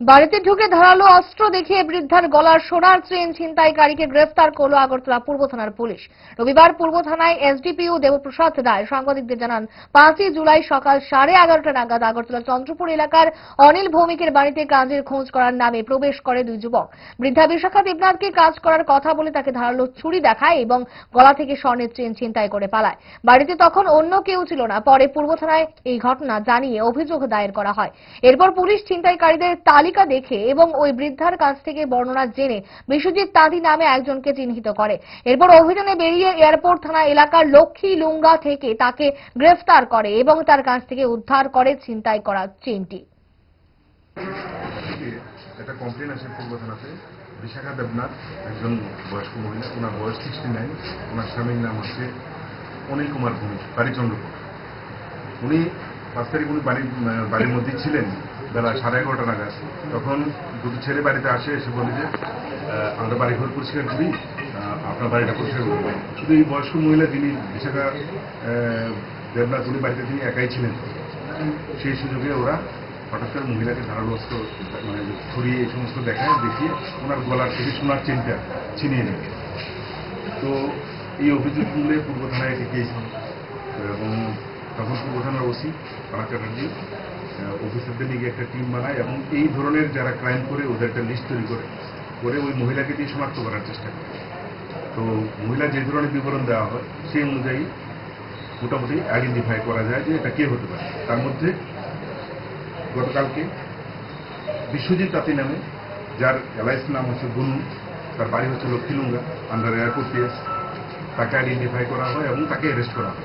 বাড়িতে ঢুকে ধারালো অস্ত্র দেখিয়ে বৃদ্ধার গলার সোনার চেন ছিনতাইকারীকে গ্রেফতার করল আগরতলা পূর্ব থানার পুলিশ। রবিবার পূর্ব থানায় এসডিপিও দেবপ্রসাদ রায় সাংবাদিকদের জানান, পাঁচই জুলাই সকাল সাড়ে এগারোটা নাগাদ আগরতলা চন্দ্রপুর এলাকার অনিল ভৌমিকের বাড়িতে কাজের খোঁজ করার নামে প্রবেশ করে দুই যুবক। বৃদ্ধা বিশাখা দেবনাথকে কাজ করার কথা বলে তাকে ধারালো ছুরি দেখায় এবং গলা থেকে স্বর্ণের চেন ছিনতাই করে পালায়। বাড়িতে তখন অন্য কেউ ছিল না। পরে পূর্ব থানায় এই ঘটনা জানিয়ে অভিযোগ দায়ের করা হয়। এরপর পুলিশ ছিনতাইকারীদের তালিকা দেখে এবং ওই বৃদ্ধার কাছ থেকে বর্ণনা জেনে বিশ্বজিৎ তাঁতি নামে একজনকে চিহ্নিত করে। এরপর অভিযানে বেরিয়ে এয়ারপোর্ট থানা এলাকার লক্ষ্মী লুঙ্গা থেকে তাকে গ্রেফতার করে এবং তার কাছ থেকে উদ্ধার করে ছিনতাই করা চেনটি। একটা কমপ্লেন আসে পূর্ব থানাতে। বিশাখা দেবনাথ, একজন বয়স্ক মহিলা, ওনার বয়স সিক্সটি নাইন ওনার স্বামীর নাম হচ্ছে অনিল কুমার ভূমি বাড়ি চন্দ্রপুর উনি পাঁচ তারিখ উনি বাড়ির বাড়ির মধ্যেই ছিলেন। বেলা সাড়ে এগারোটা নাগাদ। তখন দুটো ছেলে বাড়িতে আসে এসে বলে যে আমরা বাড়ি ঘর পরিষ্কার করি আপনার বাড়িটা পরিষ্কার করব শুধু এই বয়স্ক মহিলা যিনি বিশাখা আহ, দেবনাথ উনি বাড়িতে তিনি একাই ছিলেন। সেই সুযোগে ওরা হঠাৎ করে মহিলাকে ধারালো মানে ছড়িয়ে এই সমস্ত দেখায় দেখিয়ে ওনার গলার থেকে সোনার চেনটা ছিনিয়ে নেয়। তো এই অভিযোগ তুলে পূর্ব থানায় এটি কেস এবং পূর্ব থানার ওসি পাড়া চ্যাটার্জি অফিসারদের নিয়ে একটা টিম বানায় এবং এই ধরনের যারা ক্রাইম করে ওদের একটা লিস্ট তৈরি করে করে ওই মহিলাকে দিয়ে শনাক্ত করার চেষ্টা করে। তো মহিলা যে ধরনের বিবরণ দেওয়া হয়, সেই অনুযায়ী মোটামুটি আইডেন্টিফাই করা যায় যে এটা কে হতে পারে। তার মধ্যে গতকালকে বিশ্বজিৎ তাঁতি নামে, যার এলআইস নাম হচ্ছে গুনু তার বাড়ি হচ্ছে লক্ষ্মীলুঙ্গা আন্ডার এয়ারপোর্ট পিএস তাকে আইডেন্টিফাই করা হয় এবং তাকে অ্যারেস্ট করা হয়।